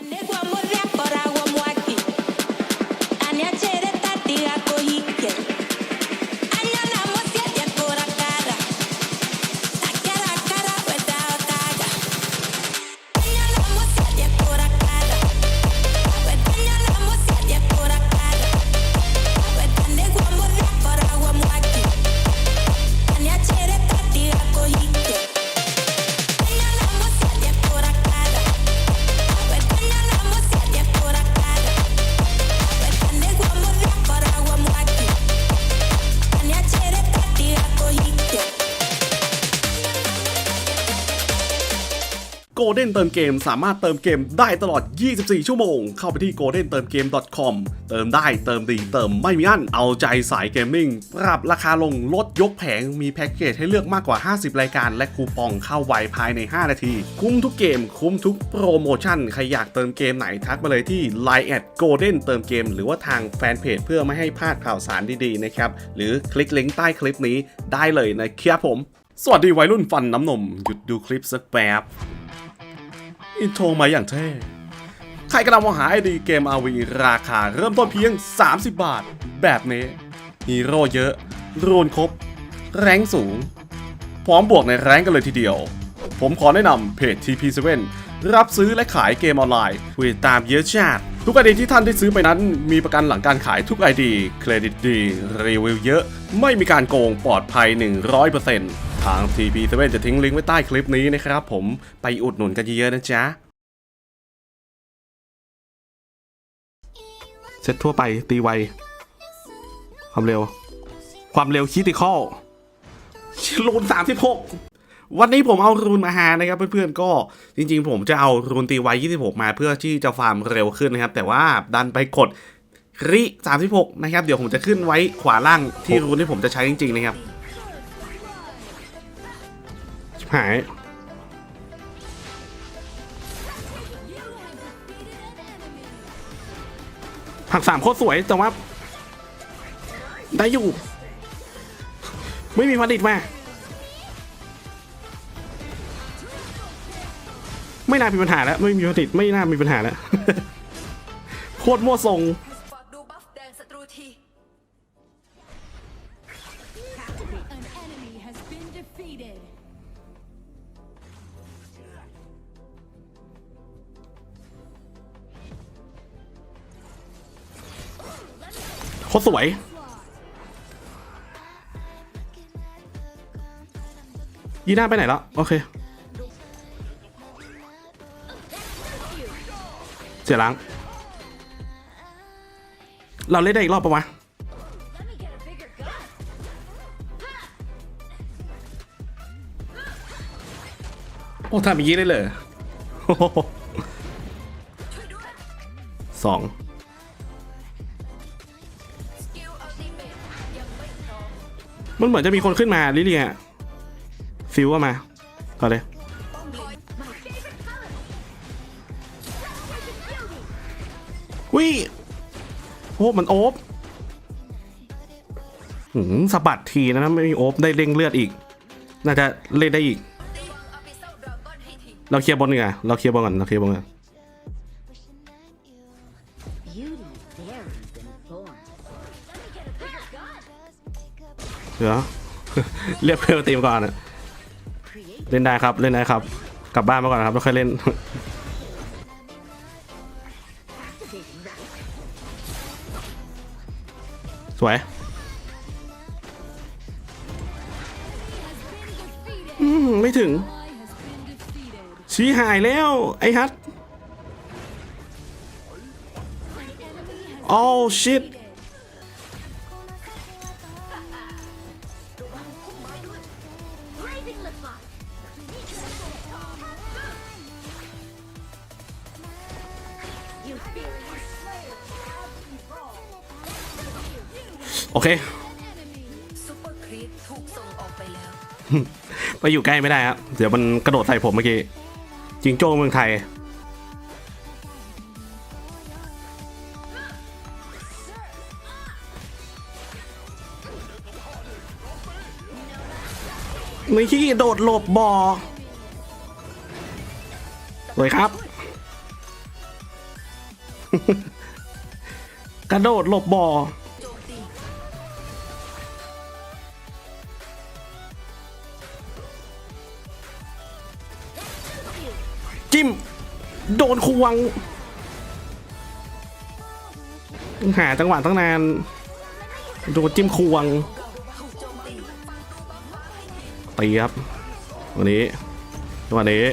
Negro amor โกลเด้นเติมเกมสามารถเติมเกมได้ตลอด 24 ชั่วโมง เข้าไปที่ goldentermgame.com เติมได้เติมดีเติมไม่มีอั้น เอาใจสายเกมมิ่ง ปรับราคาลงลดยกแผง มีแพ็กเกจให้เลือกมากกว่า 50 รายการ และคูปองเข้าไวภายใน 5 นาที คุ้มทุกเกม คุ้มทุกโปรโมชั่น ใครอยากเติมเกมไหนทักมาเลยที่ Line แอด golden เติมเกม หรือว่าทางแฟนเพจเพื่อไม่ให้พลาดข่าวสารดีๆนะครับ หรือคลิกลิงก์ใต้คลิปนี้ได้เลยนะครับผม สวัสดีวัยรุ่นฟันน้ำนม หยุดดูคลิปสักแป๊บ อินโทรมาอย่างเท่ ใครกำลังมองหาไอดีเกม RV ราคาเริ่มต้นเพียง 30 บาท แบบนี้ฮีโร่เยอะ รูนครบ แรงสูง พร้อมบวกในแรงกันเลยทีเดียว ผมขอแนะนำเพจ TP7 รับซื้อและขายเกมออนไลน์คุยตามเยอะชาติทุกไอดีที่ท่านได้ซื้อไปนั้น มีประกันหลังการขายทุกไอดี เครดิตดี รีวิวเยอะ ไม่มีการโกงปลอดภัย 100% ทาง TP7 จะทิ้งลิงก์ไว้ใต้คลิปนี้นะครับผมไปอุดหนุนกันเยอะๆนะจ๊ะเซตทั่วไปตีไว ความเร็ว ความเร็วคิติคอลรูน36วันนี้ผมเอารูนมาหานะครับเพื่อนๆก็จริงๆ ผมจะเอารูนตีไว26มาเพื่อที่จะฟาร์มเร็วขึ้นนะครับ แต่ว่าดันไปกดริ36นะครับ เดี๋ยวผมจะขึ้นไว้ขวาล่างที่รูนที่ผมจะใช้จริงๆนะครับ หายผักสามโคตรสวย แต่ว่า ได้อยู่ ไม่มีผลิตมา ไม่น่ามีปัญหาแล้ว ไม่มีผลิตไม่น่ามีปัญหาแล้ว โคตรมั่วทรง โคตรสวย ยีน่าไปไหนแล้ว โอเค เสียหล้าง เราเล่นได้อีกรอบปะวะโอ้ทำอย่างนี้ได้เลยโอ้โหสอง มันเหมือนจะมีคนขึ้นมาลิเลียฟิวว่ามาต่อเลยวิโอ้มันโอบหืมสะบัดทีนะ ไม่มีโอบได้เร่งเลือดอีก น่าจะเล่นได้อีก เราเคลียร์บอลกว่าเราเคลียร์บอลก่อน เราเคลียร์บอลก่อน เดี๋ยวเรียกเพื่อนมาตีมก่อนอะเล่นได้ครับเล่นได้ครับ กลับบ้านมาก่อนนะครับแล้วค่อยเล่น สวยอืมไม่ถึง ชี้หายแล้ว ไอ้ฮัทโอ้ชิต โอเคซุปเปอร์ครีปถูกส่งออกไปแล้วไปอยู่ใกล้ไม่ได้ครับเดี๋ยวมันกระโดดใส่ผมเมื่อกี้จิงโจ้เมืองไทย ไม่ขี้โดดหลบบอสวยครับ กระโดดหลบบ่อ ดนควงหาจังหวะตั้งนาน โดนจิ้มควงถูกโจมตีครับวันนี้วันนี้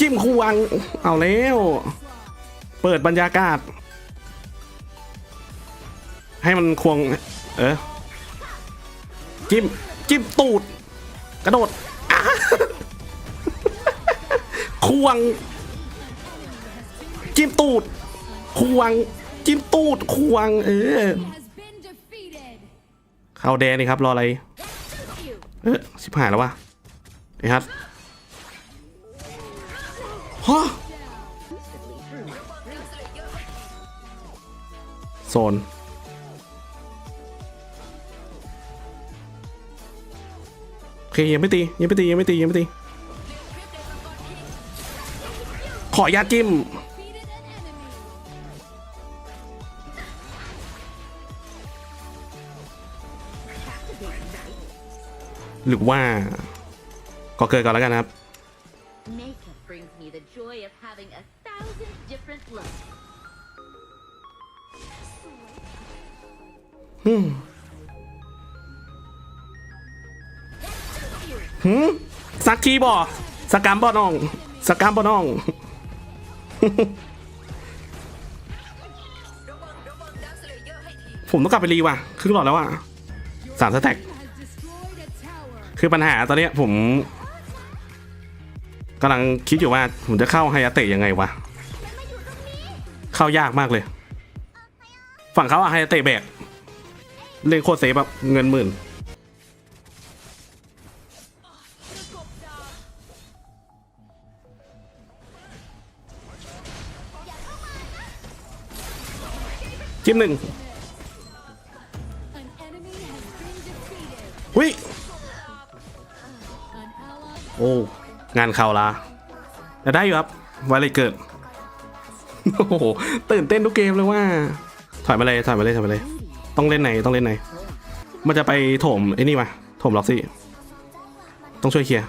จิ้มควง เอาแล้ว เปิดบรรยากาศ ให้มันควง เออจิ้ม จิ้มตูด กระโดด ควง จิ้มตูด ควง จิ้มตูด ควง เออ เข้าแดนนี่ครับ รออะไร เออชิบหายแล้ววะไอ้ฮัทฮะโซนโอเคยังไม่ตียังไม่ตียังไม่ตียังไม่ตี ขออนุญาตจิ้ม Defeated an enemy. หรือว่าก็เกิดก่อนแล้วกันครับ Makeup brings me the joy of having a thousand different looks. หืมสักทีบ่สกรรมบ่น้อง สกรรมบ่น้อง ผมต้องกลับไปรีว่ะครึ่งหลอดแล้วอะสามสแต็กคือปัญหาตอนนี้ผมกำลังคิดอยู่ว่าผมจะเข้าไฮยาเตะยังไงวะ เข้ายากมากเลย ฝั่งเขาอะไฮยาเตะแบกเล่นโคตรเซฟแบบเงินหมื่น จิ้มหนึ่ง An enemy has been defeated. วิ An ally โอ้ งานเข้าละแต่ได้อยู่ครับไวเลยเกิด โอ้โห ตื่นเต้นทุกเกมเลยว่า ถอยมาเลย ถอยมาเลย ถอยมาเลย ต้องเล่นไหน ต้องเล่นไหน มันจะไปโถมไอ้นี่มาโถมล็อกซี่ ต้องช่วยเคลียร์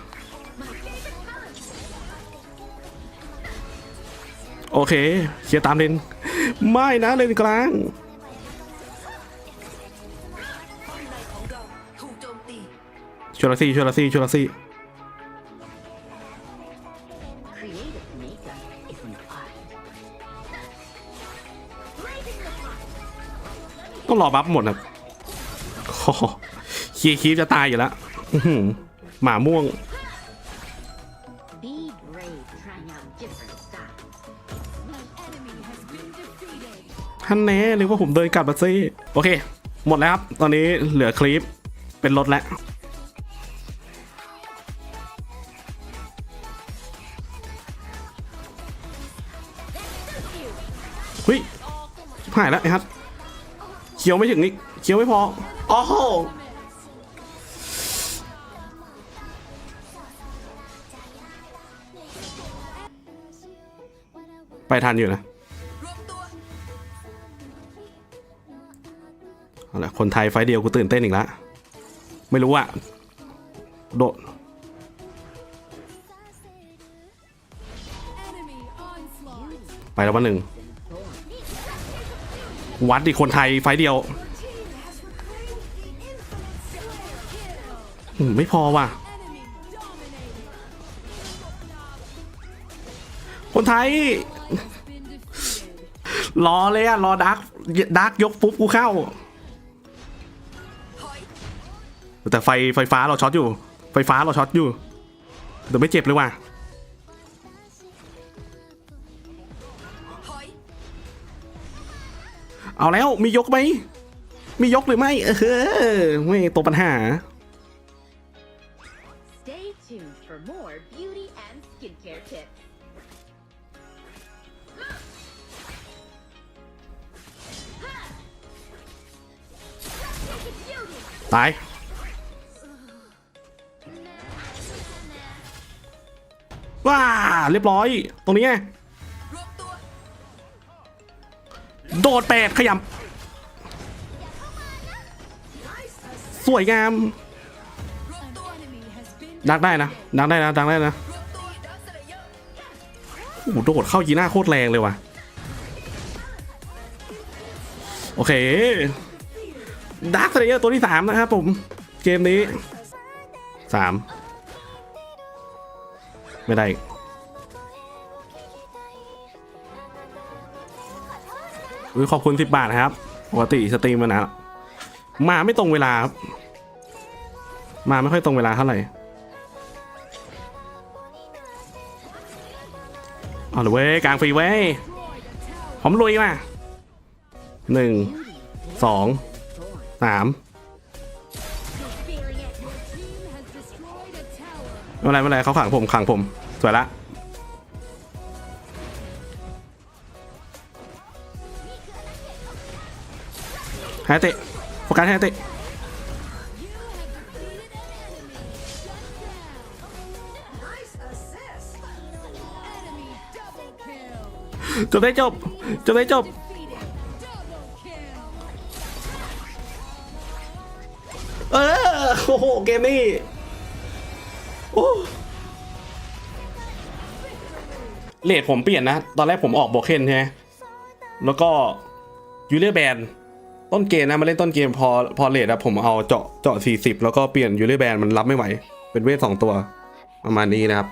โอเค เคลียร์ตามเลน ไม่นะเลนกลาง ชลซี่ชลซี่ชลซี่ต้องรอบัฟหมดนะเคีคีฟจะตายอยู่แล้วหมาม่วง ท่านแน่หรือว่าผมเดินกลับมาซิโอเค หมดแล้วครับ ตอนนี้เหลือคลิปเป็นรถแล้วเฮ้ยหายแล้วไอ้ฮัทเคี้ยวไม่ถึงนี่เคี้ยวไม่พอ โอ้โห ไปทันอยู่นะเอาละคนไทยไฟเดียวกูตื่นเต้นอีกแล้วไม่รู้อะโดดไปแล้ววันหนึ่ง วัดดิคนไทยไฟเดียว ไม่พอว่ะ คนไทย รอเลยอะรอดักดักยกปุ๊บกูเข้า แต่ไฟไฟฟ้าเราช็อตอยู่ ไฟฟ้าเราช็อตอยู่เดี๋ยวไม่เจ็บเลยว่ะเอาแล้วมียกไหมมียกหรือไม่เออไม่ตัวปัญหา ตาย ว้า เรียบร้อย ตรงนี้ไงโดดแปดขยำสวยงาม ดักได้นะ ดักได้นะ ดักได้นะโอ้โหโดดเข้ายีหน้าโคตรแรงเลยว่ะ โอเค ดาร์คเลเยอร์ตัวที่สามนะครับผม เกมนี้สามไม่ได้อีกอุ๊ยขอบคุณสิบบาทนะครับปกติสตรีมมานะมาไม่ตรงเวลาครับ มาไม่ค่อยตรงเวลาเท่าไหร่เอาเลยเว้ยกลางฟรีเว้ยผมลุยมาหนึ่งสอง สามไม่เป็นไรไม่เป็นไรเขาขังผมขังผม สวยละฮตเตะโฟกัสฮตเตะจบได้จบ จบได้จบ เกมนี้โอ้เลดผมเปลี่ยนนะ ตอนแรกผมออกโบเคนใช่ไหมแล้วก็ยูเลียแบนต้นเกมนะมาเล่นต้นเกมพอพอเลดอะผมเอาเจาะเจาะ40 แล้วก็เปลี่ยนยูเลียแบนมันรับไม่ไหว เป็นเวทสองตัว ประมาณนี้นะครับ